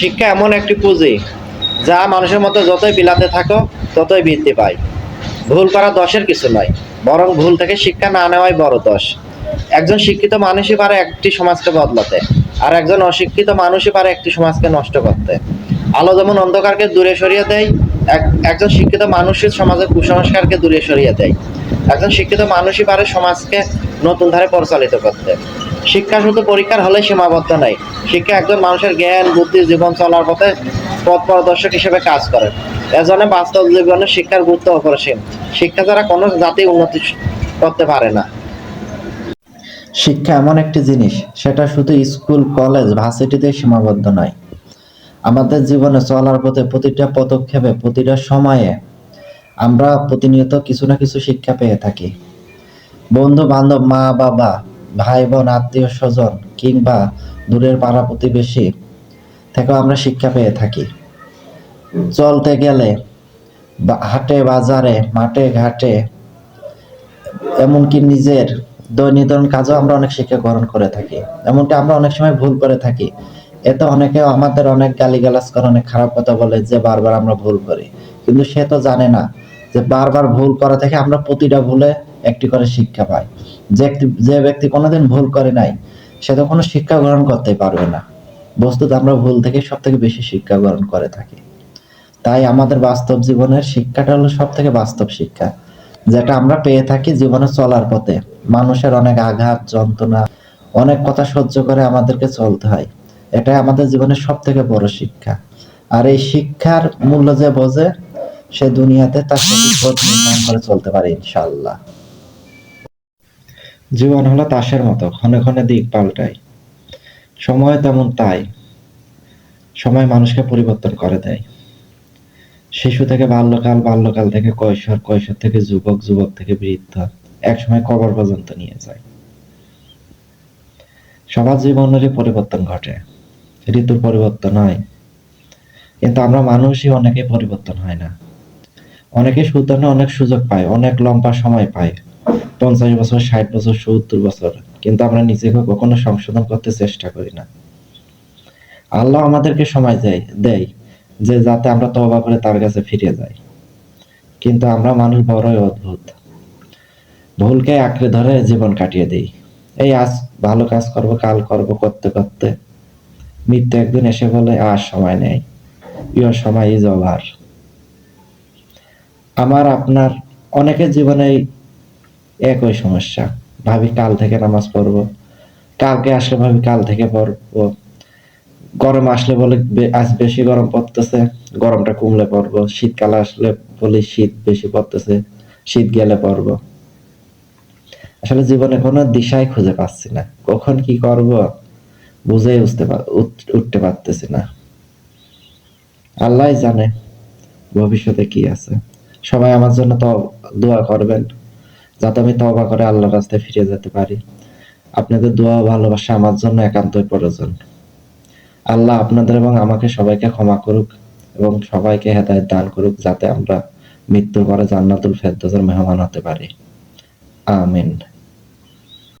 শিক্ষা এমন একটি পুঁজি যা মানুষের মতো যতই বিলাতে থাকো, ততই বৃদ্ধি পায়। ভুল করা দোষের কিছু নয় বরং ভুল থেকে শিক্ষা না নেওয়াই বড় দোষ। একজন শিক্ষিত মানুষই পারে একটি সমাজকে বদলাতে, আর একজন অশিক্ষিত মানুষই পারে একটি সমাজকে নষ্ট করতে। আলো যেমন অন্ধকারকে দূরে সরিয়ে দেয়, এক একজন শিক্ষিত মানুষই সমাজের কুসংস্কারকে দূরে সরিয়ে দেয়। একজন শিক্ষিত মানুষই পারে সমাজকে নতুন ধারে পরিচালিত করতে। শিক্ষা শুধু পরীক্ষার হলে সীমাবদ্ধ নয়, শিক্ষা একজন মানুষের জ্ঞান, বুদ্ধি, জীবন চলার পথে পথ প্রদর্শক হিসেবে কাজ করে। এজন্য বাস্তব জীবনে শিক্ষার গুরুত্ব অপরিসীম। শিক্ষা ছাড়া কোনো জাতি উন্নতি করতে পারে না। শিক্ষা এমন একটি জিনিস, সেটা শুধু স্কুল, কলেজ, ভার্সিটিতে সীমাবদ্ধ নয়। আমাদের জীবনে চলার পথে প্রতিটা পদক্ষেপে, প্রতিটা সময়ে আমরা প্রতিনিয়ত কিছু না কিছু শিক্ষা পেয়ে থাকি। বন্ধু বান্ধব মা বাবা ভাই বোন আত্মীয় স্বজন কিংবা দূরের পাড়া প্রতিবেশী থেকেও আমরা শিক্ষা পেয়ে থাকি। চলতে গেলে হাটে, বাজারে, মাঠে, ঘাটে, এমনকি নিজের দৈনন্দিন কাজও আমরা অনেক শিক্ষা গ্রহণ করে থাকি। এমনকি আমরা অনেক সময় ভুল করে থাকি। এতে অনেকে আমাদের অনেক গালিগালাজ করে, অনেক খারাপ কথা বলে যে বারবার আমরা ভুল করি। কিন্তু সে তো জানে না যে বারবার ভুল করা থেকে আমরা প্রতিটা ভুলে একটি করে শিক্ষা পাই যে যে ব্যক্তি কোনোদিন ভুল করে নাই, সে তো কোনো শিক্ষা গ্রহণ করতে পারবে না। বস্তুত আমরা ভুল থেকে সব থেকে বেশি শিক্ষা গ্রহণ করে থাকি। তাই আমাদের বাস্তব জীবনের শিক্ষাটা হলো সব থেকে বাস্তব শিক্ষা। যেটা আমরা পেয়ে থাকি জীবনে চলার পথে। মানুষের অনেক আঘাত, যন্ত্রণা, অনেক কথা সহ্য করে আমাদেরকে চলতে হয়। এটাই আমাদের জীবনের সব থেকে বড় শিক্ষা। আর এই শিক্ষার মূল্য যে বোঝে, সে দুনিয়াতে তার সঠিক পথ নির্ধারণ করে চলতে পারে ইনশাল্লাহ জীবন হলো তাসের মতো, ক্ষণে ক্ষণে দিক পাল্টায়। সময় তেমন তাই, সময় মানুষকে পরিবর্তন করে দেয়। শিশু থেকে বাল্যকাল বাল্যকাল থেকে কৈশোর কৈশোর থেকে যুবক যুবক থেকে বৃদ্ধ, একসময় কবর পর্যন্ত নিয়ে যায়। সবার জীবনেরই পরিবর্তন ঘটে, ঋতুর পরিবর্তন হয়। কিন্তু আমরা মানুষই অনেকে পরিবর্তন হয় না। অনেকে সুতরাং অনেক সুযোগ পায়, অনেক লম্বা সময় পায়। পঞ্চাশ বছর, ষাট বছর, সত্তর বছর। কিন্তু আমরা নিজেকে কখনো সংশোধন করতে চেষ্টা করি না। আল্লাহ আমাদেরকে সময় দেয় দেয় যে যাতে আমরা তবা করে তার কাছে ফিরে যাই। কিন্তু আমরা মানুষ বড়ই অদ্ভুত। ভুলকে আঁকড়ে ধরে জীবন কাটিয়ে দেই। এই আজ ভালো কাজ করব, কাল করব করতে করতে। মৃত্যু একদিন এসে বলে, আর সময় নেই। ইয়র সময় ইজ ওভার। আমার, আপনার অনেকের জীবনে একই সমস্যা। ভাবি কাল থেকে নামাজ পড়ব। কালকে আসলে ভাবি কাল থেকে পড়ব। গরম আসলে বলে আজ বেশি গরম পড়তেছে। গরমটা কমলে পড়ব। শীতকাল আসলে বলি শীত বেশি পড়তেছে। শীত গেলে পড়ব। আসলে জীবনে কোনো দিশাই খুঁজে পাচ্ছি না। কখন কি করব বুঝেই উঠতে উঠ- উঠতে পারতেছি না। আল্লাহ জানে ভবিষ্যতে কি আছে। সবাই আমার জন্য তো দোয়া করবেন। যাতে আমি তওবা করে আল্লাহর রাস্তায় ফিরে যেতে পারি। আপনাদের দোয়া ভালোবাসা আমার জন্য একান্তই প্রয়োজন। আল্লাহ আপনাদের এবং আমাকে সবাইকে ক্ষমা করুক এবং সবাইকে হেদায়ত দান করুক যাতে আমরা মৃত্যুর পরে জান্নাতুল ফেরদৌসের মেহমান হতে পারি। আমিন।